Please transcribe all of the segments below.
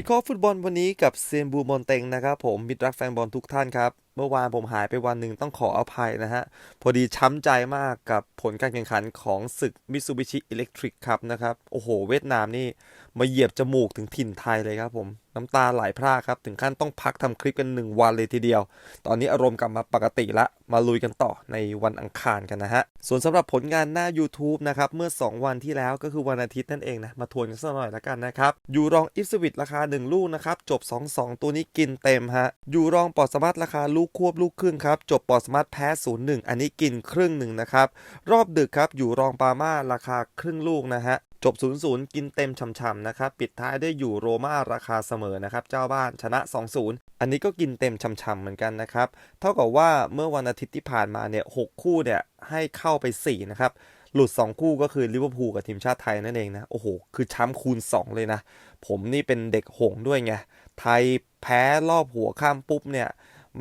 วิเคราะห์ฟุตบอลวันนี้กับเซียนบูมอนเต็งนะครับผมมิตรรักแฟนบอลทุกท่านครับ เมื่อวานผมหายไปวันหนึ่งต้องขออภัยนะฮะ พอดีช้ำใจมากกับผลการแข่งขันของศึกมิ t ซูบิชิอิเล็กทริกครับนะครับ โอ้โห เวียดนามนี่มาเหยียบจมูกถึงถิ่นไทยเลยครับผม น้ำตาไหลพรากครับ ถึงขั้นต้องพักทำคลิปกัน1วันเลยทีเดียว ตอนนี้อารมณ์กลับมาปกติละ มาลุยกันต่อในวันอังคารกันนะฮะ ส่วนสำหรับผลงานหน้า YouTube นะครับ เมื่อ 2 วันที่แล้วก็คือวันอาทิตย์นั่นเองนะ มาทวนกันสักหน่อยละกันนะครับ ยูรองอิฟสวิตราคา 1 ลูกนะครับ จบ 2-2 ตัวนี้กินเต็มฮะ ยูรองปอดสมาร์ทราคาลูกควบลูกครึ่งครับ จบปอสมาร์ทแพ้0-1อันนี้กินครึ่งหนึ่งนะครับ รอบดึกครับอยู่รองปามาราคาครึ่งลูกนะฮะจบ 0-0 กินเต็มช่ำๆ นะครับ ปิดท้ายได้อยู่โรม่าราคาเสมอนะครับ เจ้าบ้านชนะ 2-0 อันนี้ก็กินเต็มช่ำๆ เหมือนกันนะครับ เท่ากับว่าเมื่อวันอาทิตย์ที่ผ่านมาเนี่ยหกคู่เนี่ย ให้เข้าไป 4 นะครับ หลุด 2 คู่ก็คือลิเวอร์พูลกับทีมชาติไทยนั่นเองนะ โอ้โห คือช้ำคูณ 2 เลยนะ ผมนี่เป็นเด็กหงด้วยไง ไทยแพ้รอบหัวข้ามปุ๊บเนี่ย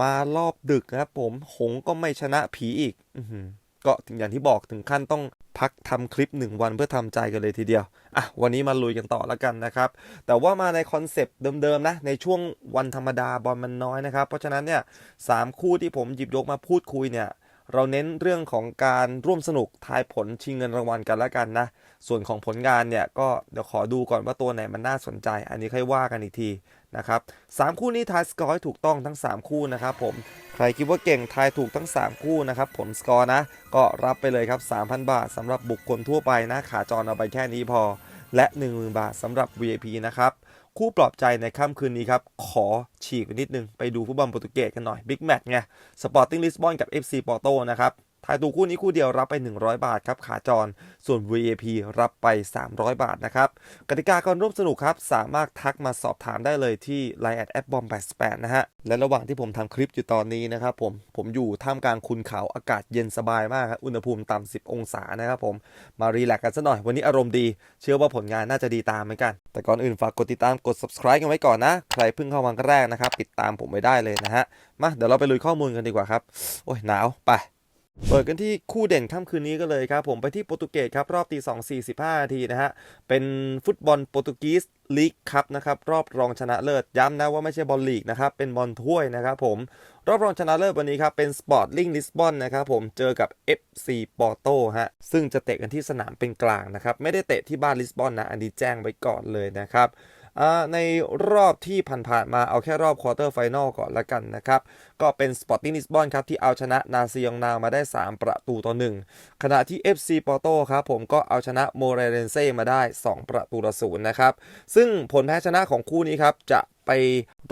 มารอบดึกนะครับผมหงก็ไม่ชนะผีอีกอืก็ถึงอย่างที่บอกถึงขั้นต้องพักทำคลิป 1 วันเพื่อทำใจกันเลยทีเดียว อะ วันนี้มาลุยกันต่อแล้วกันนะครับ แต่ว่ามาในคอนเซปต์เดิมๆนะ ในช่วงวันธรรมดาบอลมันน้อยนะครับ เพราะฉะนั้นเนี่ยสามคู่ที่ผมหยิบยกมาพูดคุยเนี่ย เราเน้นเรื่องของการร่วมสนุกทายผลชิงเงินรางวัลกันล้วกันนะ ส่วนของผลงานเนี่ยก็เดี๋ยวขอดูก่อนว่าตัวไหนมันน่าสนใจ อันนี้ค่อยว่ากันอีกทีนะครับสามคู่นี้ทายสกอร์ให้ถูกต้องทั้ง 3 คู่นะครับผม ใครคิดว่าเก่งทายถูกทั้ง 3 คู่นะครับผลสกอร์นะ ก็รับไปเลยครับ 3,000 บาทสำหรับบุคคลทั่วไปนะขาจรเอาไปแค่นี้พอ และ 10,000 บาทสำหรับ VIP นะครับ คู่ปลอบใจในค่ำคืนนี้ครับ ขอฉีกไปนิดนึง ไปดูฟุตบอลโปรตุเกสกันหน่อยบิ๊กแมตช์ไงสปอร์ติ้งลิสบอนกับ FC ปอร์โตนะครับ ทายถูกคู่นี้คู่เดียวรับไป 100 บาทครับขาจร ส่วน VIP รับไป 300 บาทนะครับกติกาการร่วมสนุกครับ สามารถทักมาสอบถามได้เลยที่ Line แอดแอดบอม88นะฮะ และระหว่างที่ผมทำคลิปอยู่ตอนนี้นะครับผม ผมอยู่ท่ามกลางคุณเขาอากาศเย็นสบายมากครับ อุณหภูมิต่ำ10 องศานะครับผม มารีแลกกันซะหน่อย วันนี้อารมณ์ดี เชื่อว่าผลงานน่าจะดีตามเหมือนกัน แต่ก่อนอื่นฝากกดติดตาม กด subscribe กันไว้ก่อนนะ ใครเพิ่งเข้ามาแรกนะครับ ติดตามผมไว้ได้เลยนะฮะ มา เดี๋ยวเราไปลุยข้อมูลกันดีกว่าครับ โอ้ยหนาว ไป เปิดกันที่คู่เด่นค่ำคืนนี้ก็เลยครับ ผมไปที่โปรตุเกสครับ รอบตีสองสี่สิบห้านาทีนะฮะ เป็นฟุตบอลโปรตุกีสลีกครับนะครับ รอบรองชนะเลิศย้ำนะว่าไม่ใช่บอลลีกนะครับ เป็นบอลถ้วยนะครับผม รอบรองชนะเลิศวันนี้ครับ เป็นสปอร์ตลิงลิสบอนนะครับผมเจอกับ FC ปอร์โตฮะ ซึ่งจะเตะกันที่สนามเป็นกลางนะครับ ไม่ได้เตะที่บ้านลิสบอนนะอันนี้แจ้งไว้ก่อนเลยนะครับ ในรอบที่ผ่านๆมาเอาแค่รอบควอเตอร์ไฟนอลก่อนละกันนะครับ ก็เป็นสปอร์ติ้งลิสบอนครับ ที่เอาชนะนาซียองนาวมาได้ 3 ประตูต่อ 1 ขณะที่ FC Porto ครับผมก็เอาชนะโมเรเรนเซ่มาได้ 2 ประตูต่อศูนย์นะครับ ซึ่งผลแพ้ชนะของคู่นี้ครับจะ ไป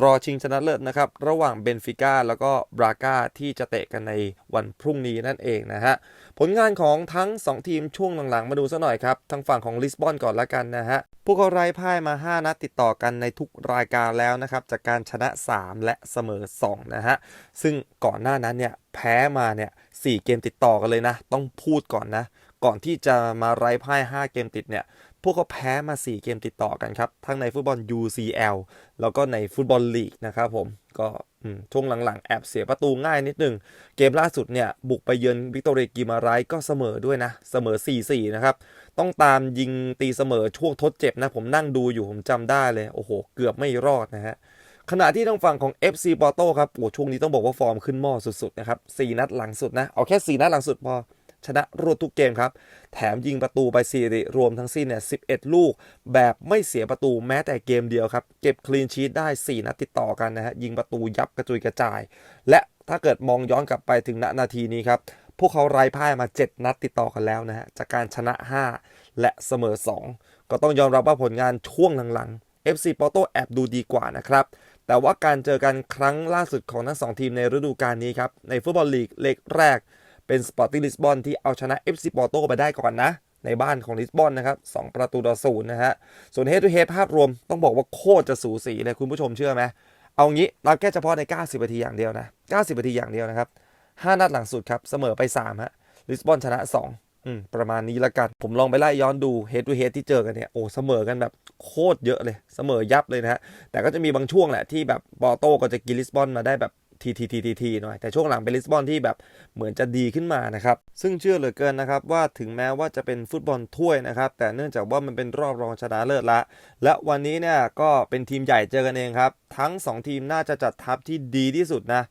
รอชิงชนะเลิศนะครับ ระหว่างเบนฟิก้าแล้วก็บราก้าที่จะเตะกันในวันพรุ่งนี้นั่นเองนะฮะ ผลงานของทั้ง 2 ทีมช่วงหลังๆ มาดูซะหน่อยครับ ทางฝั่งของลิสบอนก่อนละกันนะฮะ พวกเขาไร้พ่ายมา 5 นัดติดต่อกันในทุกรายการแล้วนะครับ จากการชนะ 3 และเสมอ 2 นะฮะ ซึ่งก่อนหน้านั้นเนี่ยแพ้มาเนี่ย4เกมติดต่อกันเลยนะ ต้องพูดก่อนนะ ก่อนที่จะมาไร้พ่าย 5 เกมติดเนี่ย พวกเขาแพ้มา 4 เกมติดต่อกันครับ ทั้งในฟุตบอล UCL แล้วก็ในฟุตบอลลีกนะครับผม ก็ช่วงหลังๆ แอบเสียประตูง่ายนิดนึง เกมล่าสุดเนี่ย บุกไปเยือนวิกตอเรียกิมาไรก็เสมอด้วยนะ เสมอ 4-4 นะครับ ต้องตามยิงตีเสมอช่วงทดเจ็บนะ ผมนั่งดูอยู่ผมจำได้เลย โอ้โห เกือบไม่รอดนะฮะขณะที่ทางฝั่งของ FC Porto ครับ โอ้ช่วงนี้ต้องบอกว่าฟอร์มขึ้นหม้อสุดๆนะครับ 4 นัดหลังสุดนะ เอาแค่ 4 นัดหลังสุดพอ ชนะรวดทุกเกมครับ แถมยิงประตูไปซีริรวมทั้งสิ้นเนี่ย11 ลูก แบบไม่เสียประตูแม้แต่เกมเดียวครับ เก็บคลีนชีตได้ 4 นัดติดต่อกันนะฮะ ยิงประตูยับกระจุยกระจาย และถ้าเกิดมองย้อนกลับไปถึงณนาทีนี้ครับ พวกเขาไร้พ่ายมา 7 นัดติดต่อกันแล้วนะฮะ จากการชนะ 5 และเสมอ 2 ก็ต้องยอมรับว่าผลงานช่วงหลังๆ FC Porto แอบดูดีกว่านะครับแต่ว่าการเจอกันครั้งล่าสุดของทั้งสองทีมในฤดูกาลนี้ครับ ในฟุตบอลลีกเล็กแรก เป็น Sporting Lisbon ที่เอาชนะ FC Porto ไปได้ก่อนนะ ในบ้านของลิสบอนนะครับ2ประตูต่อศูนย์นะฮะ ส่วน Head to Head ภาพรวมต้องบอกว่าโคตรจะสูสีเลยคุณผู้ชมเชื่อไหม เอางี้เราแค่เฉพาะใน 90นาทีอย่างเดียวนะ 90นาทีอย่างเดียวนะครับ 5 นัดหลังสุดครับเสมอไป3ฮะลิสบอนชนะ2อืมประมาณนี้ละกัน ผมลองไปไล่ย้อนดู Head to Head ที่เจอกันเนี่ย โอ้ เสมอกันแบบโคตรเยอะเลย เสมอยับเลยนะฮะ แต่ก็จะมีบางช่วงแหละที่แบบปอโต้ก็จะกินลิสบอนมาได้แบบ ทีทีทีทีทีหน่อยแต่ช่วงหลังเป็นลิสบอนที่แบบเหมือนจะดีขึ้นมานะครับซึ่งเชื่อเหลือเกินนะครับว่าถึงแม้ว่าจะเป็นฟุตบอลถ้วยนะครับแต่เนื่องจากว่ามันเป็นรอบรองชนะเลิศละ และวันนี้เนี่ยก็เป็นทีมใหญ่เจอกันเองครับทั้ง 2 ทีมน่าจะจัดทัพที่ดีที่สุดนะ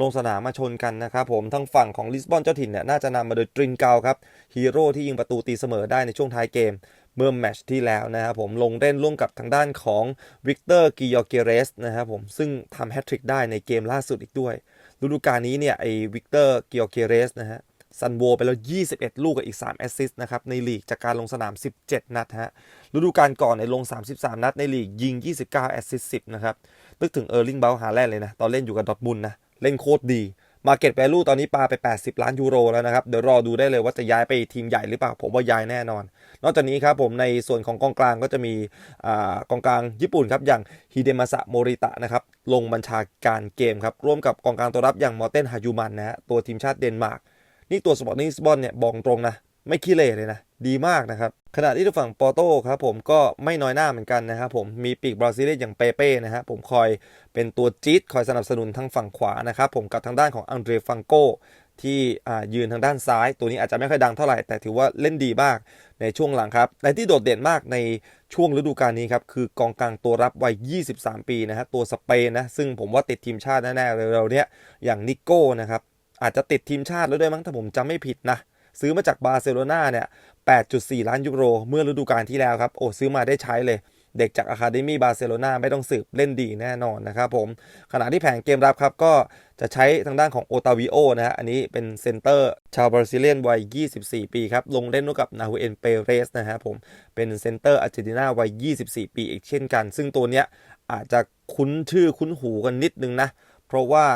ลงสนามมาชนกันนะครับผมทางฝั่งของลิสบอนเจ้าถิ่นเนี่ยน่าจะนำมาโดยตริงเกาครับฮีโร่ที่ยิงประตูตีเสมอได้ในช่วงท้ายเกม เมื่อแมตช์ที่แล้วนะครับผมลงเล่นร่วมกับทางด้านของวิกเตอร์กิยอเกเรสนะครับผมซึ่งทำแฮตทริกได้ในเกมล่าสุดอีกด้วยฤดูกาลนี้เนี่ยไอวิกเตอร์กิยอเกเรสนะฮะซันโวไปแล้ว 21 ลูกกับอีก 3 แอสซิสต์นะครับ ในลีกจากการลงสนาม 17 นัดฮะฤดูกาลก่อนในลง 33 นัดในลีกยิง 29 แอสซิสต์10 นะครับ นึกถึงเออร์ลิงเบลฮาแลนด์เลยนะ ตอนเล่นอยู่กับดอทมุนนะ เล่นโคตรดี มาเก็ตแวลูตอนนี้ปาไป 80 ล้านยูโรแล้วนะครับ เดี๋ยวรอดูได้เลยว่าจะย้ายไปทีมใหญ่หรือเปล่า ผมว่าย้ายแน่นอน นอกจากนี้ครับผมในส่วนของกองกลางก็จะมีอ่ากองกลางญี่ปุ่นครับอย่างฮิเดมาสะโมริตะนะครับลงบัญชาการเกมครับร่วมกับกองกลางตัวรับอย่างมอร์เตนฮายูมันนะฮะตัวทีมชาติเดนมาร์กนี่ตัวสปอร์ตนิสบอลเนี่ยบอกตรงนะไม่ขี้เหร่เลยนะ ดีมากนะครับขณะที่ทางฝั่งปอโต้ครับผมก็ไม่น้อยหน้าเหมือนกันนะครับผมมีปีกบราซิเลียนอย่างเปเป้นะฮะผมคอยเป็นตัวจี๊ดคอยสนับสนุนทางฝั่งขวานะครับผมกับทางด้านของอังเดรฟังโกที่ยืนทางด้านซ้าย ตัวนี้อาจจะไม่ค่อยดังเท่าไหร่ แต่ถือว่าเล่นดีมากในช่วงหลังครับและที่โดดเด่นมากในช่วงฤดูกาลนี้ครับ คือกองกลางตัวรับวัย 23 ปีนะฮะตัวสเปนนะ ซึ่งผมว่าติดทีมชาติแน่ๆเร็วๆเนี้ยอย่างนิโก้นะครับ อาจจะติดทีมชาติแล้วด้วยมั้งถ้าผมจำไม่ผิดนะ ซื้อมาจากบาร์เซโลนาเนี่ย 8.4 ล้านยูโร เมื่อฤดูกาลที่แล้วครับ โอ้ซื้อมาได้ใช้เลย เด็กจากอะคาเดมี่บาร์เซโลนาไม่ต้องสืบเล่นดีแน่นอนนะครับผม ขณะที่แผนเกมรับครับ ก็จะใช้ทางด้านของโอตาวิโอนะฮะ อันนี้เป็นเซนเตอร์ชาวบราซิเลียนวัย 24 ปีครับ ลงเล่นร่วมกับนาฮูเอ็นเปเรสนะฮะผม เป็นเซนเตอร์อาร์เจนตินาวัย 24 ปีอีกเช่นกัน ซึ่งตัวเนี้ยอาจจะคุ้นชื่อคุ้นหูกันนิดนึงนะ เพราะว่า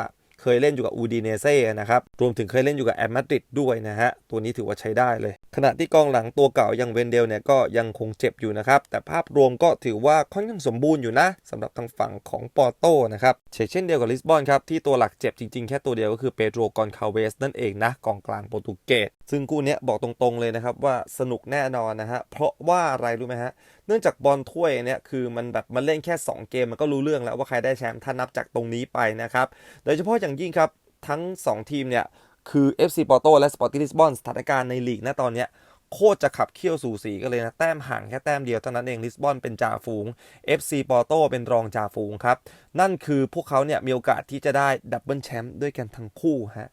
เคยเล่นอยู่กับอูดีเนเซ่นะครับ รวมถึงเคยเล่นอยู่กับแอตมาดริดด้วยนะฮะ ตัวนี้ถือว่าใช้ได้เลย ขณะที่กองหลังตัวเก่าอย่างเวนเดลเนี่ยก็ยังคงเจ็บอยู่นะครับ แต่ภาพรวมก็ถือว่าค่อนข้างสมบูรณ์อยู่นะสำหรับทางฝั่งของปอร์โตนะครับเช่นเดียวกับลิสบอนครับที่ตัวหลักเจ็บจริงๆ แค่ตัวเดียวก็คือเปโตรกอนคาเวสนั่นเองนะกองกลางโปรตุเกสซึ่งคู่เนี้ยบอกตรงๆเลยนะครับว่าสนุกแน่นอนนะฮะเพราะว่าอะไรรู้ไหมฮะ เนื่องจากบอลถ้วยเนี่ยคือมันแบบมันเล่นแค่ 2 เกมมันก็รู้เรื่องแล้วว่าใครได้แชมป์ถ้านับจากตรงนี้ไปนะครับโดยเฉพาะอย่างยิ่งครับทั้ง 2 ทีมเนี่ยคือ FC Porto และ Sporting Lisbon สถานการณ์ในลีกนะตอนเนี้ยโคตรจะขับเคี่ยวสู่สีกันเลยนะ แต้มห่างแค่แต้มเดียวเท่านั้นเองลิสบอนเป็นจ่าฝูง FC Porto เป็นรองจ่าฝูงครับ นั่นคือพวกเขาเนี่ยมีโอกาสที่จะได้ดับเบิลแชมป์ด้วยกันทั้งคู่ฮะ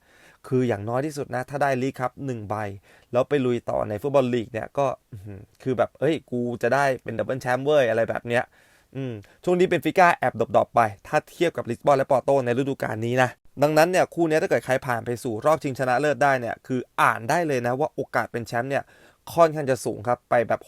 คืออย่างน้อยที่สุดนะ ถ้าได้ลีกครับ1ใบ แล้วไปลุยต่อในฟุตบอลลีกเนี่ยก็คือแบบเอ้ยกูจะได้เป็นดับเบิลแชมป์เว้ยอะไรแบบเนี้ยอืมช่วงนี้เป็นฟิก้าแอบดรอปๆไป ถ้าเทียบกับลิสบอนและปอร์โตในฤดูกาลนี้นะดังนั้นเนี่ยคู่นี้ถ้าเกิดใครผ่านไปสู่รอบชิงชนะเลิศได้เนี่ยคืออ่านได้เลยนะว่าโอกาสเป็นแชมป์เนี่ยค่อนข้างจะสูงครับ ไปแบบ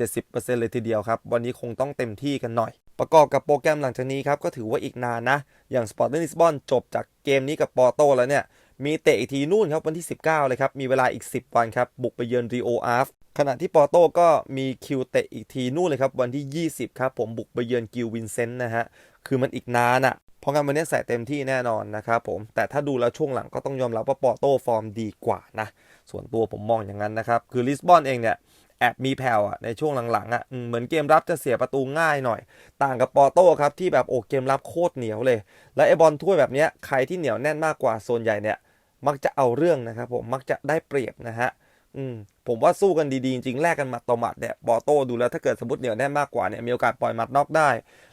60-70%เลยทีเดียวครับ วันนี้คงต้องเต็มที่กันหน่อย ประกอบกับโปรแกรมหลังจากนี้ครับ ก็ถือว่าอีกนานนะ อย่างสปอร์ติ้งลิสบอนจบจากเกมนี้กับปอร์โตแล้วเนี่ย มีเตะอีกทีนู่นครับวันที่ 19 เลยครับ มีเวลาอีก 10 วันครับ บุกไปเยือนรีโออาร์ฟขณะที่ปอโต้ก็มีคิวเตะอีกทีนู่นเลยครับ วันที่ 20 ครับ ผมบุกไปเยือนกิลวินเซนต์นะฮะ คือมันอีกนานอะเพราะงั้นวันนี้ใส่เต็มที่แน่นอนนะครับผม แต่ถ้าดูแล้วช่วงหลังก็ต้องยอมรับว่าปอโต้ฟอร์มดีกว่านะ ส่วนตัวผมมองอย่างนั้นนะครับ คือลิสบอนเองเนี่ย แอบมีแผ่วอะในช่วงหลังๆอะเหมือนเกมรับจะเสียประตูง่ายหน่อย ต่างกับปอร์โต้ครับที่แบบโอ้เกมรับโคตรเหนียวเลย และไอบอลถ้วยแบบเนี้ยใครที่เหนียวแน่นมากกว่าโซนใหญ่เนี่ยมักจะเอาเรื่องนะครับผมมักจะได้เปรียบนะฮะอืมผมว่าสู้กันดีๆ จริงแลกกันมัดต่อมัดเนี่ยปอร์โต้ดูแล้วถ้าเกิดสมมติเหนียวแน่นมากกว่าเนี่ยมีโอกาสปล่อยมัดน็อกได้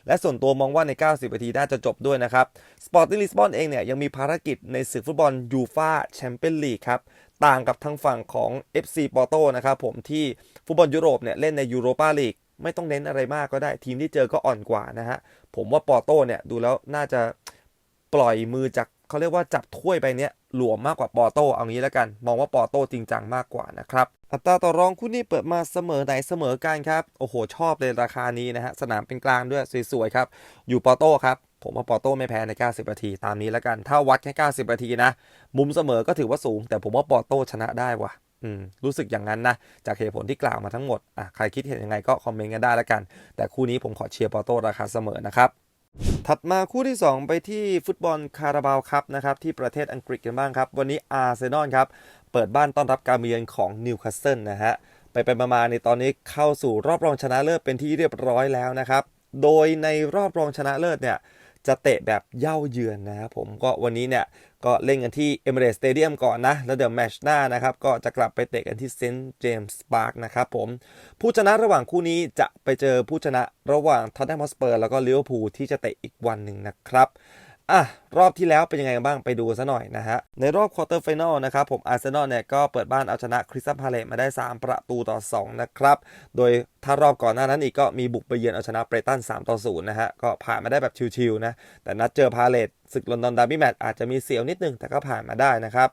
และส่วนตัวมองว่าใน 90 นาทีน่าจะจบด้วยนะครับสปอร์ติ้งลิสบอนเองเนี่ยยังมีภารกิจในศึกฟุตบอลยูฟาแชมเปี้ยนลีกครับ ต่างกับทางฝั่งของ FC Porto นะครับผมที่ฟุตบอลยุโรปเนี่ยเล่นในยูโรปาลีกไม่ต้องเน้นอะไรมากก็ได้ ทีมที่เจอก็อ่อนกว่านะฮะ ผมว่าปอร์โตเนี่ยดูแล้วน่าจะปล่อยมือจากเขาเรียกว่าจับถ้วยไปเนี่ยหลวมมากกว่าปอร์โตเอางี้แล้วกัน มองว่าปอร์โตจริงจังมากกว่านะครับ อัตราต่อรองคู่นี้เปิดมาเสมอไหนเสมอกันครับ โอ้โห ชอบเลยราคานี้นะฮะ สนามเป็นกลางด้วยสวยๆครับ อยู่ปอร์โตครับ ผมว่าปอร์โตไม่แพ้ใน 90 นาที ตามนี้แล้วกัน ถ้าวัดแค่ 90 นาทีนะ มุมเสมอก็ถือว่าสูง แต่ผมว่าปอร์โตชนะได้ว่ะอืมรู้สึกอย่างนั้นนะ จากเหตุผลที่กล่าวมาทั้งหมดอะใครคิดเห็นยังไงก็คอมเมนต์กันได้แล้วกัน แต่คู่นี้ผมขอเชียร์ปอร์โตราคาเสมอนะครับถัดมาคู่ที่ 2 ไปที่ฟุตบอลคาราบาวครับนะครับที่ประเทศอังกฤษกันบ้างครับ วันนี้อาร์เซนอลครับ เปิดบ้านต้อนรับการมาเยือนของนิวคาสเซิลนะฮะ ไปไปมาๆในตอนนี้เข้าสู่รอบรองชนะเลิศเป็นที่เรียบร้อยแล้วนะครับ โดยในรอบรองชนะเลิศเนี่ย จะเตะแบบเย่าเยือนนะครับผมก็วันนี้เนี่ยก็เล่นกันที่ Emirates Stadium ก่อนนะ แล้วเดี๋ยวแมชหน้านะครับ ก็จะกลับไปเตะกันที่เซนต์เจมส์พาร์คนะครับผม ผู้ชนะระหว่างคู่นี้จะไปเจอผู้ชนะระหว่างทอตแนมฮอสเปอร์แล้วก็ลิเวอร์พูลที่จะเตะอีกวันหนึ่งนะครับ อะรอบที่แล้วเป็นยังไงกันบ้างไปดูซะหน่อยนะฮะ ในรอบควอเตอร์ไฟแนลนะครับผมอาร์เซนอลเนี่ยก็เปิดบ้านเอาชนะคริสตัลพาเลตมาได้ 3 ประตูต่อ 2 นะครับ โดยถ้ารอบก่อนหน้านั้นอีกก็มีบุกไปเยือนเอาชนะเบรตัน3ต่อ0นะฮะ ก็ผ่านมาได้แบบชิวๆนะ แต่นัดเจอพาเลต ศึกลอนดอนดาร์บี้แมตช์อาจจะมีเสียวนิดนึงแต่ก็ผ่านมาได้นะครับ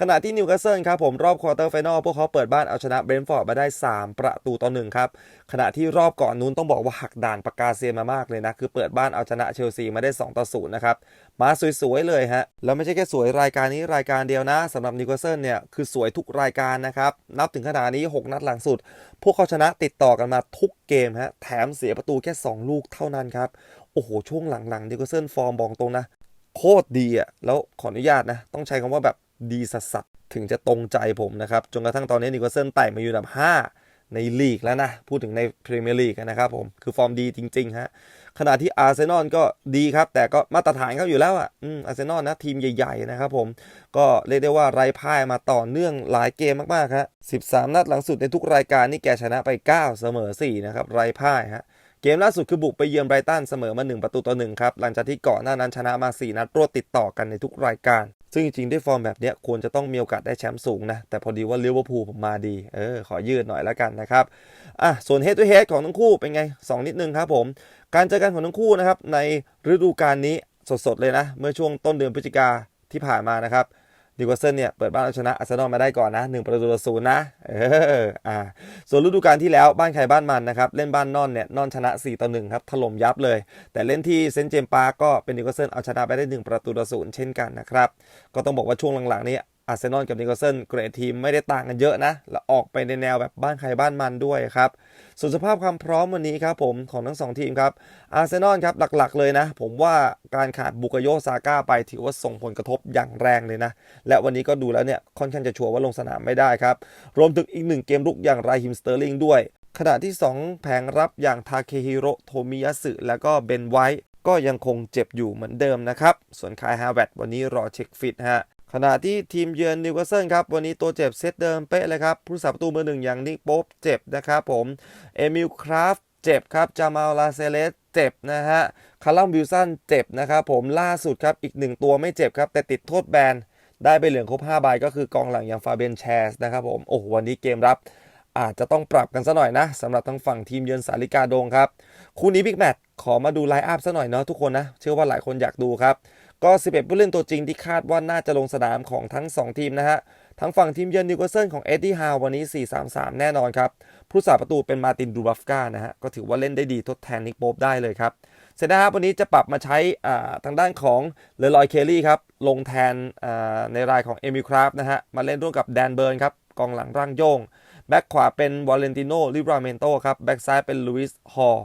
ขณะที่นิวคาสเซิลครับผมรอบควอเตอร์ไฟแนลพวกเขาเปิดบ้านเอาชนะเบรนท์ฟอร์ดมาได้ 3 ประตูต่อ1ครับ ขณะที่รอบก่อนนู้นต้องบอกว่าหักด่านปากกาเซียนมามากเลยนะ คือเปิดบ้านเอาชนะเชลซีมาได้ 2 ต่อ0นย์นะครับ มาสวยๆเลยฮะ แล้วไม่ใช่แค่สวยรายการนี้รายการเดียวนะสำหรับนิวคาสเซิลเนี่ยคือสวยทุกรายการนะครับนับถึงขนาดนี้ 6 นัดหลังสุด พวกเขาชนะติดต่อกันมาทุกเกมฮะแถมเสียประตูแค่ 2 ลูกเท่านั้นครับโอ้โห ช่วงหลังๆนิวคาสเซิลฟอร์มบอกตรงนะ โคตรดีอะแล้วขออนุญาตนะ ต้องใช้คำว่าแบบดีสัสๆถึงจะตรงใจผมนะครับ จนกระทั่งตอนนี้นิวคาสเซิลไต่มาอยู่อันดับ 5 ในลีกแล้วนะ พูดถึงในพรีเมียร์ลีกนะครับผม คือฟอร์มดีจริง ๆ ฮะ ขณะที่อาร์เซนอลก็ดีครับ แต่ก็มาตรฐานเขาอยู่แล้วอะอืมอาร์เซนอลนะ ทีมใหญ่ ๆ นะครับผม ก็เรียกได้ว่าไร้พ่ายมาต่อเนื่องหลายเกมมากๆครับ13 นัดหลังสุดในทุกรายการนี่แกชนะไป 9 เสมอ 4 นะครับไร้พ่ายฮะ เกมล่าสุดคือบุกไปเยือนไบรตันเสมอมา 1 ประตูต่อ1ครับหลังจากที่ก่อนหน้านั้นชนะมา 4 นัดรวดติดต่อกันในทุกรายการซึ่งจริงๆด้วยฟอร์มแบบนี้ควรจะต้องมีโอกาสได้แชมป์สูงนะ แต่พอดีว่าลิเวอร์พูลผมมาดี เออ ขอยืดหน่อยแล้วกันนะครับ อะ ส่วน head to head ของทั้งคู่เป็นไง 2 นิดนึงครับผม การเจอกันของทั้งคู่นะครับ ในฤดูกาลนี้สดๆเลยนะ เมื่อช่วงต้นเดือนพฤศจิกาที่ผ่านมานะครับ นิวคาสเซิลเนี่ยเปิดบ้านเอาชนะอาร์เซนอลมาได้ก่อนนะ1ประตูต่อศูนย์นะเอออ่าส่วนฤดูกาลที่แล้วบ้านใครบ้านมันนะครับเล่นบ้านนอนเนี่ยนอนชนะ4ต่อ1ครับถล่มยับเลย แต่เล่นที่เซนต์เจมส์ปาร์กก็เป็นนิวคาสเซิลเอาชนะไปได้ 1 ประตูต่อศูนย์เช่นกันนะครับก็ต้องบอกว่าช่วงหลังๆนี้อาร์เซนอลกับนิวคาสเซิลเกรดทีมไม่ได้ต่างกันเยอะนะ และออกไปในแนวแบบบ้านใครบ้านมันด้วยครับ ส่วนสภาพความพร้อมวันนี้ครับผมของทั้งสองทีมครับอาร์เซนอลครับหลักๆ เลยนะ ผมว่าการขาดบุกโยซาก้าไปถือว่าส่งผลกระทบอย่างแรงเลยนะ และวันนี้ก็ดูแล้วเนี่ยค่อนข้างจะชัวร์ว่าลงสนามไม่ได้ครับ รวมถึงอีกหนึ่งเกมรุกอย่างไรฮิมสเตอร์ลิงด้วย ขณะที่ 2 แผงรับอย่างทาเคฮิโรโทมิยาสึแล้วก็เบนไวท์ก็ยังคงเจ็บอยู่เหมือนเดิมนะครับส่วนคายฮาวเวตวันนี้รอเช็คฟิตฮะ ขณะที่ทีมเยือนนิวคาสเซิลครับ วันนี้ตัวเจ็บเซตเดิมเป๊ะเลยครับ ผู้สาประตูมือหนึ่งอย่างนิกโป๊ปเจ็บนะครับผม เอมิลคราฟเจ็บครับ จามาลลาเซเลสเจ็บนะฮะ คาร์ลัมวิลสันเจ็บนะครับผมล่าสุดครับ อีกหนึ่งตัวไม่เจ็บครับ แต่ติดโทษแบน ได้ไปเหลืองครบ5ใบก็คือกองหลังอย่างฟาเบนแชสนะครับผม โอ้โหวันนี้เกมรับอาจจะต้องปรับกันซะหน่อยนะสำหรับทางฝั่งทีมเยือนสาลิกาโดงครับ คู่นี้บิ๊กแมตช์ขอมาดูไลน์อัพซะหน่อยเนาะทุกคนนะ เชื่อว่าหลายคนอยากดูครับ ก็11ผู้เล่นตัวจริงที่คาดว่าน่าจะลงสนามของทั้ง 2 ทีมนะฮะ ทั้งฝั่งทีมเยือนนิวคาสเซิลของเอ็ดดี้ฮาววันนี้ 4-3-3 แน่นอนครับ ผู้สาประตูเป็นมาตินดูบัฟกานะฮะ ก็ถือว่าเล่นได้ดีทดแทนนิกโป๊ปได้เลยครับเซนนะครับวันนี้จะปรับมาใช้อ่าทางด้านของเลลอยเคลลี่ครับ ลงแทนอ่าในรายของเอมิลคราฟนะฮะ มาเล่นร่วมกับแดนเบิร์นครับกองหลังร่างโยงแบ็กขวาเป็นวาเลนติโนลิบราเมนโตครับแบ็กซ้ายเป็นลุยส์ฮอล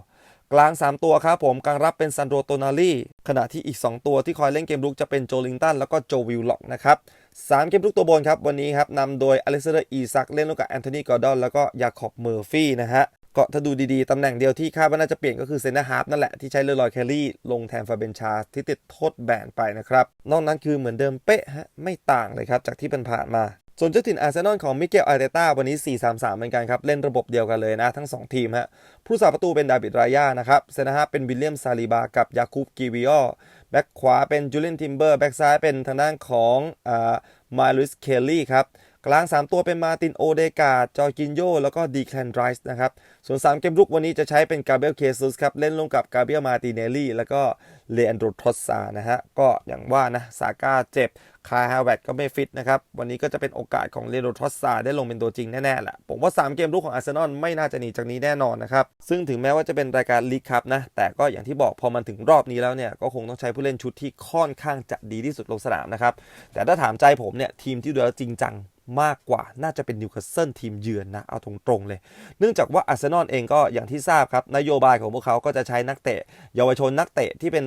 กลาง 3 ตัวครับผมกลางรับเป็นซันโดโตนาลีขณะที่อีก 2 ตัวที่คอยเล่นเกมรุกจะเป็นโจลิงตันแล้วก็โจวิลล็อกนะครับ3เกมรุกตัวบนครับ วันนี้ครับนำโดยอเล็กซานเดอร์อีซักเล่นร่วมกับแอนโทนีกอร์ดอนแล้วก็ยาคอบเมอร์ฟี่นะฮะก็ถ้าดูดีๆ ตำแหน่งเดียวที่คาดว่าน่าจะเปลี่ยนก็คือเซนเตอร์ฮาร์ฟนั่นแหละ ที่ใช้เลอรอยแคลรี่ลงแทนฟาเบนชาที่ติดโทษแบนไปนะครับ นอกนั้นคือเหมือนเดิมเป๊ะฮะไม่ต่างเลยครับ จากที่ผ่านมา ส่วนเจ้าถิ่นอาร์เซนอลของมิเกลอาร์เตต้าวันนี้ 4-3-3 เหมือนกันครับ เล่นระบบเดียวกันเลยนะ ทั้ง 2 ทีมฮะผู้สาประตูเป็นดาบิดรายานะครับเซนนะฮะเป็นวิลเลียมซาลิบากับยาคูบกิวิโอแบ็กขวาเป็นจูเลนทิมเบอร์แบ็กซ้ายเป็นทางด้านของอ่ามาลุสเคลลี่ครับ กลาง 3 ตัวเป็นมาตินโอเดกาจอร์กินโยแล้วก็ดีแคลนไรส์นะครับ ส่วน 3 เกมรุกวันนี้จะใช้เป็นกาเบรียลเคซุสครับ เล่นร่วมกับกาเบรียลมาติเนลลี่ แล้วก็เลอันโดรทอสซานะฮะ ก็อย่างว่านะซาก้าเจ็บ คาฮาวเวตก็ไม่ฟิตนะครับ วันนี้ก็จะเป็นโอกาสของเลโดทอสซาได้ลงเป็นตัวจริงแน่ๆแหละผมว่า 3 เกมรุกของอาร์เซนอลไม่น่าจะหนีจากนี้แน่นอนนะครับ ซึ่งถึงแม้ว่าจะเป็นรายการลีกคัพนะแต่ก็อย่างที่บอกพอมันถึงรอบนี้แล้วเนี่ยก็คงต้องใช้ผู้เล่นชุดที่ค่อนข้างจะดีที่สุดลงสนามนะครับแต่ถ้าถามใจผมเนี่ยทีมที่ดูแล้วจริงจัง มากกว่าน่าจะเป็นนิวคาสเซิลทีมเยือนนะ เอาตรงๆเลย เนื่องจากว่าอาร์เซนอลเองก็อย่างที่ทราบครับ นโยบายของพวกเขาก็จะใช้นักเตะ เยาวชนนักเตะที่เป็น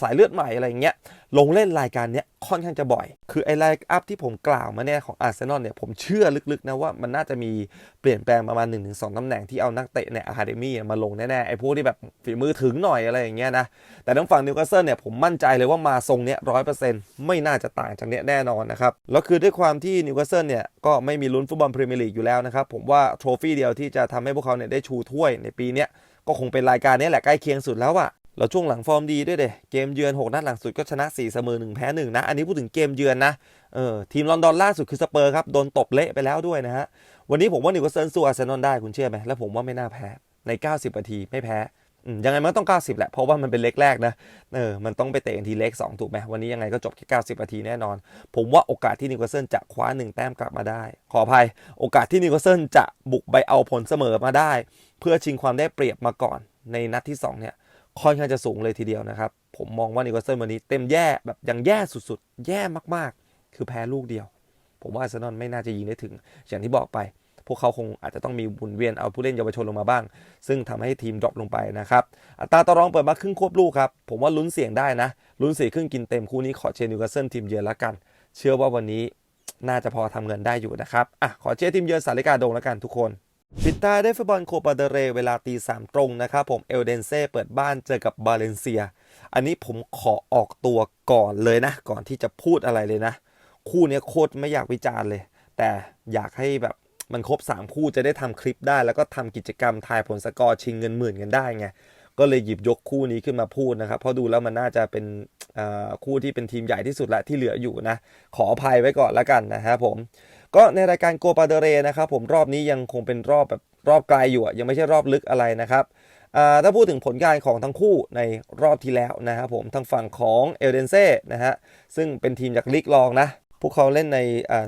สายเลือดใหม่อะไรอย่างเงี้ยลงเล่นรายการเนี้ยค่อนข้างจะบ่อย คือไอ้ไลน์อัพที่ผมกล่าวมาเนี่ยของอาร์เซนอลเนี่ยผมเชื่อลึกๆนะว่ามันน่าจะมีเปลี่ยนแปลงประมาณ 1-2ตำแหน่งที่เอานักเตะในอะคาเดมี่มาลงแน่ๆไอ้พวกที่แบบฝีมือถึงหน่อยอะไรอย่างเงี้ยนะแต่ทางฝั่งนิวคาสเซิลเนี่ยผมมั่นใจเลยว่ามาทรงเนี้ยร้อยเปอร์เซ็นต์ไม่น่าจะต่างจากเนี้ยแน่นอนนะครับแล้วคือด้วยความที่นิวคาสเซิลเนี่ยก็ไม่มีลุ้นฟุตบอลพรีเมียร์ลีกอยู่แล้วนะครับผมว่าโทรฟี่เดียวที่จะทำให้พวกเขาเนี่ยได้ชูถ้วยในปีเนี้ยก็คงเป็นรายการนี้แหละใกล้เคียงสุดแล้วอะ แล้วช่วงหลังฟอร์มดีด้วยเดเกมเยือน 6 นัดหลังสุดก็ชนะ 4 เสมอ 1 แพ้ 1 นะ อันนี้พูดถึงเกมเยือนนะเออทีมลอนดอนล่าสุดคือสเปอร์ครับ โดนตบเละไปแล้วด้วยนะฮะ วันนี้ผมว่านิวคาสเซิลสู้อาร์เซนอลได้คุณเชื่อไหมแล้วผมว่าไม่น่าแพ้ใน 90นาทีไม่แพ้อืมยังไงมันต้อง 90 แหละ เพราะว่ามันเป็นเล็กแรกนะ เออ มันต้องไปเตะกันทีเล็ก 2 ถูกไหมวันนี้ยังไงก็จบแค่90นาทีแน่นอน ผมว่าโอกาสที่นิวคาสเซิลจะคว้าหนึ่งแต้มกลับมาได้ ขออภัย โอกาสที่นิวคาสเซิลจะบุกไปเอาผลเสมอมาได้ เพื่อชิงความได้เปรียบมาก่อนในนัดที่สองเนี่ย ค่อนข้างจะสูงเลยทีเดียวนะครับ ผมมองว่านิวคาสเซิลวันนี้เต็มแย่แบบยังแย่สุดๆ แย่มากๆ คือแพ้ลูกเดียว ผมว่าอาร์เซนอลไม่น่าจะยิงได้ถึง อย่างที่บอกไป พวกเขาคงอาจจะต้องมีบุนเวียนเอาผู้เล่นเยาวชนลงมาบ้าง ซึ่งทำให้ทีมดรอปลงไปนะครับอัตราต่อรองเปิดมาครึ่งควบลูกครับ ผมว่าลุ้นเสี่ยงได้นะลุ้นสี่ครึ่งกินเต็มคู่นี้ขอเชียร์นิวคาสเซิลทีมเยือนละกัน เชื่อว่าวันนี้น่าจะพอทำเงินได้อยู่นะครับอะขอเชียร์ทีมเยือนสาริกาโดงละกันทุกคน ปิดท้ายได้วยฟุตบอลโคปาเดเรเวลาตีสามตรงนะครับผมเอลเดนเซ่เปิดบ้านเจอกับบาเลนเซีย อันนี้ผมขอออกตัวก่อนเลยนะ ก่อนที่จะพูดอะไรเลยนะ คู่นี้โคตรไม่อยากวิจารณ์เลย แต่อยากให้แบบมันครบ 3 คู่จะได้ทำคลิปได้ แล้วก็ทำกิจกรรมทายผลสกอร์ชิงเงินหมื่นกันได้ไงก็เลยหยิบยกคู่นี้ขึ้นมาพูดนะครับ เพราะดูแล้วมันน่าจะเป็นอ่าคู่ที่เป็นทีมใหญ่ที่สุดละที่เหลืออยู่นะ ขออภัยไว้ก่อนละกันนะครับผม ก็ในรายการโกปาเดเรนะครับผมรอบนี้ยังคงเป็นรอบแบบรอบไกลอยู่อะยังไม่ใช่รอบลึกอะไรนะครับถ้าพูดถึงผลงานของทั้งคู่ในรอบที่แล้วนะครับผมทางฝั่งของเอลเดนเซ่นะฮะซึ่งเป็นทีมจากลีกรองนะ พวกเขาเล่นใน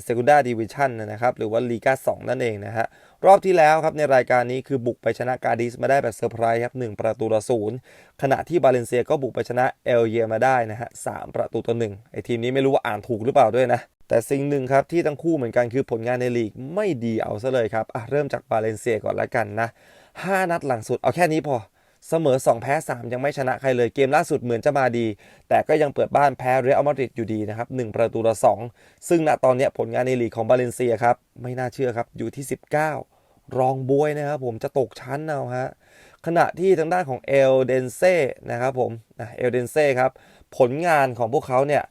เซกูด้าดิวิชั่นนะครับหรือว่าลีกา2นั่นเองนะฮะรอบที่แล้วครับในรายการนี้คือบุกไปชนะกาดิสมาได้แบบเซอร์ไพรส์ครับ1ประตูต่อศูนย์ขณะที่บาเลนเซียก็บุกไปชนะเอลเยมาได้นะฮะสามประตูต่อหนึ่งไอทีมนี้ไม่รู้ว่าอ่านถูกหรือเปล่าด้วยนะ แต่สิ่งหนึ่งครับที่ทั้งคู่เหมือนกันคือผลงานในลีกไม่ดีเอาซะเลยครับอะเริ่มจากบาเลนเซียก่อนละกันนะ 5 นัดหลังสุดเอาแค่นี้พอ เสมอ 2 แพ้ 3 ยังไม่ชนะใครเลยเกมล่าสุดเหมือนจะมาดี แต่ก็ยังเปิดบ้านแพ้เรอัลมาดริดอยู่ดีนะครับ1ประตูต่อ2 ซึ่งณตอนนี้ผลงานในลีกของบาเลนเซียครับไม่น่าเชื่อครับอยู่ที่ 19 รองบวยนะครับผมจะตกชั้นเอาฮะขณะที่ทางด้านของเอลเดนเซ่นะครับผมเอลเดนเซ่ครับผลงานของพวกเขาเนี่ย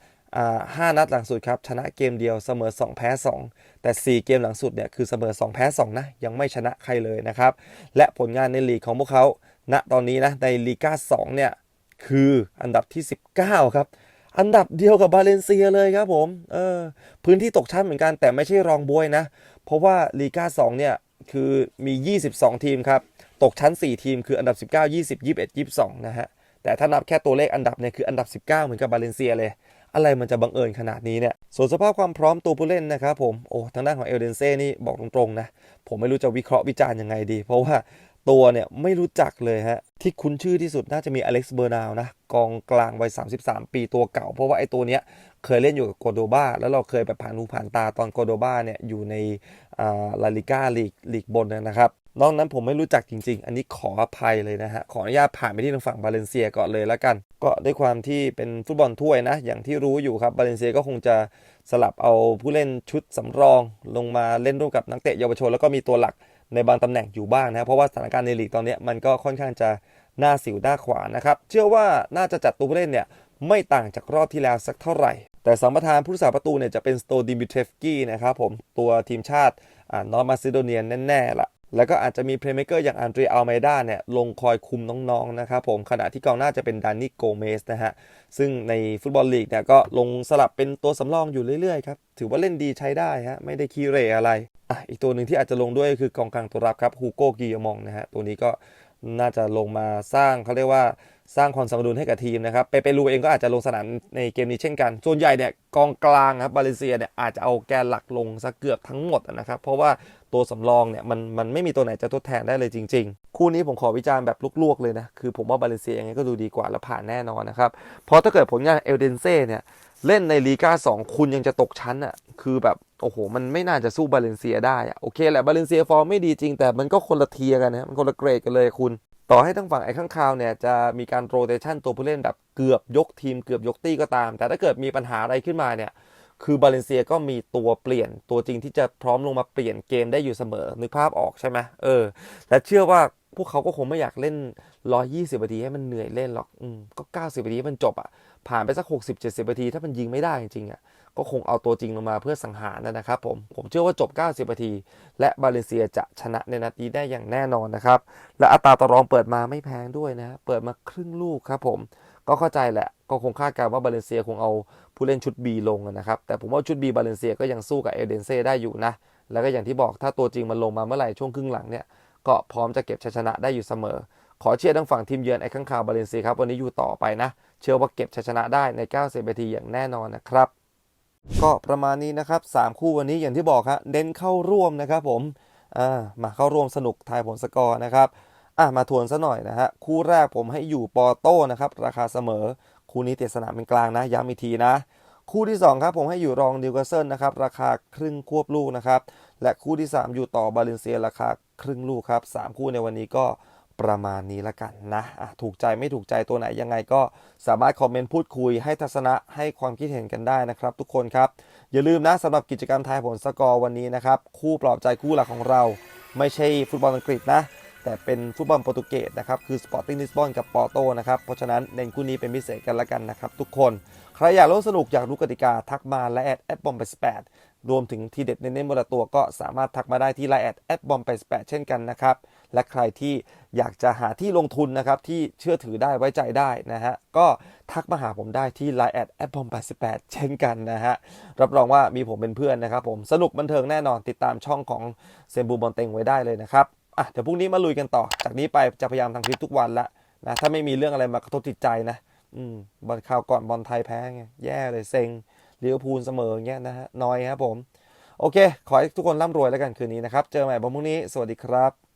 ห้านัดหลังสุดครับชนะเกมเดียวเสมอ 2 แพ้ 2 แต่ 4 เกมหลังสุดเนี่ยคือเสมอ 2 แพ้ 2 นะ ยังไม่ชนะใครเลยนะครับ และผลงานในลีกของพวกเขาณตอนนี้นะในลีกา2เนี่ยคืออันดับที่ 19 ครับ อันดับเดียวกับบาเลนเซียเลยครับผมเออพื้นที่ตกชั้นเหมือนกันแต่ไม่ใช่รองบวยนะ เพราะว่าลีกา2เนี่ยคือมี 22 ทีมครับตกชั้น 4 ทีมคืออันดับ 19 20 21 22 นะฮะแต่ถ้านับแค่ตัวเลขอันดับเนี่ยคืออันดับ 19 เหมือนกับบาเลนเซียเลย อะไรมันจะบังเอิญขนาดนี้เนี่ยส่วนสภาพความพร้อมตัวผู้เล่นนะครับผมโอ้ทางด้านของเอลเดนเซ่นี่บอกตรงๆนะผมไม่รู้จะวิเคราะห์วิจารณ์ยังไงดี เพราะว่าตัวเนี่ยไม่รู้จักเลยฮะที่คุ้นชื่อที่สุดน่าจะมีอเล็กซ์เบอร์นาวนะกองกลางวัย 33 ปีตัวเก่า เพราะว่าไอ้ตัวเนี้ยเคยเล่นอยู่กับโกโดบาแล้วเราเคยแบบผ่านหูผ่านตาตอนโกโดบาเนี่ยอยู่ในลาลิก้าลีกลีกบนนะครับ นอกนั้นผมไม่รู้จักจริง ๆ อันนี้ขออภัยเลยนะฮะ ขออนุญาตผ่านไปที่ทางฝั่งบาเลนเซียก่อนเลยแล้วกัน ก็ด้วยความที่เป็นฟุตบอลถ้วยนะ อย่างที่รู้อยู่ครับบาเลนเซียก็คงจะสลับเอาผู้เล่นชุดสำรอง ลงมาเล่นร่วมกับนักเตะเยาวชน แล้วก็มีตัวหลักในบางตำแหน่งอยู่บ้างนะครับเพราะว่าสถานการณ์ในลีกตอนนี้มันก็ค่อนข้างจะหน้าสิวหน้าขวานนะครับ เชื่อว่าน่าจะจัดตัวผู้เล่นเนี่ยไม่ต่างจากรอบที่แล้วสักเท่าไหร่ แต่สัมปทานผู้รักษาประตูเนี่ยจะเป็นสโตดิมิเทฟกี้นะครับผมตัวทีมชาตินอร์มาซิโดเนียแน่ๆละ แล้วก็อาจจะมีเพลย์เม k เกอร์อย่างอันเดรียอัลไมด้าเนี่ยลงคอยคุมน้องๆนะครับผมขณะที่กองหน้าจะเป็นดานิโกเมสนะฮะ ซึ่งในฟุตบอลลีกเนี่ยก็ลงสลับเป็นตัวสำรองอยู่เรื่อยๆครับ ถือว่าเล่นดีใช้ได้ฮะ ไม่ได้คีเรอะไรอะอีกตัวหนึ่งที่อาจจะลงด้วยคือกองกลางตัวรับครับฮูโก้กิยมองนะฮะ ตัวนี้ก็น่าจะลงมาสร้างเขาเรียกว่าสร้างความสมดุลให้กับทีมนะครับเปเปรูเองก็อาจจะลงสนามในเกมนี้เช่นกัน ส่วนใหญ่เนี่ยกองกลางครับบาเลเซียเนี่ยอาจจะเอาแกนหลักลงซะเกือบทั้งหมดนะครับ เพราะว่า ตัวสำรองเนี่ยมันมันไม่มีตัวไหนจะทดแทนได้เลยจริง ๆ คู่นี้ผมขอวิจารณ์แบบลวกๆเลยนะ คือผมว่าบาเลเซียยังไงก็ดูดีกว่าและผ่านแน่นอนนะครับ เพราะถ้าเกิดผลงานเอลเดนเซ่เนี่ยเล่นในลีกา2 คุณยังจะตกชั้นอะ คือแบบ โอ้โห มันไม่น่าจะสู้บาเลนเซียได้อะโอเคแหละบาเลนเซียฟอร์มไม่ดีจริง แต่มันก็คนละเทียกันนะ มันคนละเกรดกันเลยคุณ ต่อให้ทั้งฝั่งไอ้ข้างคาวเนี่ย จะมีการโรเตชันตัวผู้เล่นแบบเกือบยกทีมเกือบยกตี้ก็ตาม แต่ถ้าเกิดมีปัญหาอะไรขึ้นมาเนี่ย คือบาเลนเซียก็มีตัวเปลี่ยนตัวจริงที่จะพร้อมลงมาเปลี่ยนเกมได้อยู่เสมอ นึกภาพออกใช่ไหมเออและเชื่อว่าพวกเขาก็คงไม่อยากเล่น 120นาทีให้มันเหนื่อยเล่นหรอกอก็ 90นาทีมันจบอะ ผ่านไปสัก 60 70นาทีถ้ามันยิงไม่ได้จริงๆอะ ก็คงเอาตัวจริงลงมาเพื่อสังหารนะครับผม ผมเชื่อว่าจบ 90นาที และบาเลเซียจะชนะในนัดนี้ได้อย่างแน่นอนนะครับ และอัตราต่อรองเปิดมาไม่แพงด้วยนะ เปิดมาครึ่งลูกครับผม ก็เข้าใจแหละ ก็คงคาดการณ์ว่าบาเลเซียคงเอา ผู้เล่นชุด B ลงนะครับ แต่ผมว่าชุด B บาเลนเซียก็ยังสู้กับเอเดนเซ่ได้อยู่นะ แล้วก็อย่างที่บอกถ้าตัวจริงมันลงมาเมื่อไหร่ช่วงครึ่งหลังเนี่ยก็พร้อมจะเก็บชัยชนะได้อยู่เสมอ ขอเชียร์ทั้งฝั่งทีมเยือนไอ้ข้างคาวบาเลนเซียครับวันนี้อยู่ต่อไปนะ เชื่อว่าเก็บชัยชนะได้ใน90นาทีอย่างแน่นอนนะครับ ก็ประมาณนี้นะครับ3คู่วันนี้อย่างที่บอกครับเน้นเข้าร่วมนะครับผมอ่ามาเข้าร่วมสนุกทายผลสกอร์นะครับอะมาทวนซะหน่อยนะฮะคู่แรกผมให้อยู่ปอโต้นะครับราคาเสมอ คู่นี้เตะสนามเป็นกลางนะย้ำอีกทีนะ คู่ที่ 2 ครับผมให้อยู่รองนิวคาสเซิลนะครับราคาครึ่งควบลูกนะครับและคู่ที่ 3 อยู่ต่อบาเลนเซียราคาครึ่งลูกครับ 3 คู่ในวันนี้ก็ประมาณนี้ละกันนะะถูกใจไม่ถูกใจตัวไหนยังไงก็สามารถคอมเมนต์พูดคุยให้ทัศนะให้ความคิดเห็นกันได้นะครับ ทุกคนครับ อย่าลืมนะสำหรับกิจกรรมทายผลสกอร์วันนี้นะครับ คู่ปลอบใจคู่หลักของเรา ไม่ใช่ฟุตบอลอังกฤษนะ แต่เป็นฟุตบอลโปรตุเกสนะครับ คือสปอร์ติ้งลิสบอนกับปอร์โตนะครับ เพราะฉะนั้นเน้นคู่นี้เป็นพิเศษกันละกันนะครับ ทุกคน ใครอยากร่วมสนุกอยากรู้กติกาทักมาและแอดแอดบอมไป8รวมถึงทีเด็ดเน้นๆบนละตัวก็สามารถทักมาได้ที่ไลน์แอดแอดบอมไป8เช่นกันนะครับ และใครที่อยากจะหาที่ลงทุนนะครับที่เชื่อถือได้ไว้ใจได้นะฮะก็ทักมาหาผมได้ที่ไลน์แอดแอดบอม88เช่นกันนะฮะรับรองว่ามีผมเป็นเพื่อนนะครับผมสนุกบันเทิงแน่นอนติดตามช่องของเซนบูบอลเต็งไว้ได้เลยนะครับ อะเดี๋ยวพรุ่งนี้มาลุยกันต่อ จากนี้ไปจะพยายามทำคลิปทุกวันละนะถ้าไม่มีเรื่องอะไรมากระทบจิตใจนะ อืมบอลข่าวก่อนบอลไทยแพ้ไงแย่เลยเซ็งลิเวอร์พูลเสมอเงี้ยนะฮะน้อยครับผม โอเค ขอให้ทุกคนร่ำรวยแล้วกันคืนนี้นะครับ เจอกันใหม่วันพรุ่งนี้ สวัสดีครับ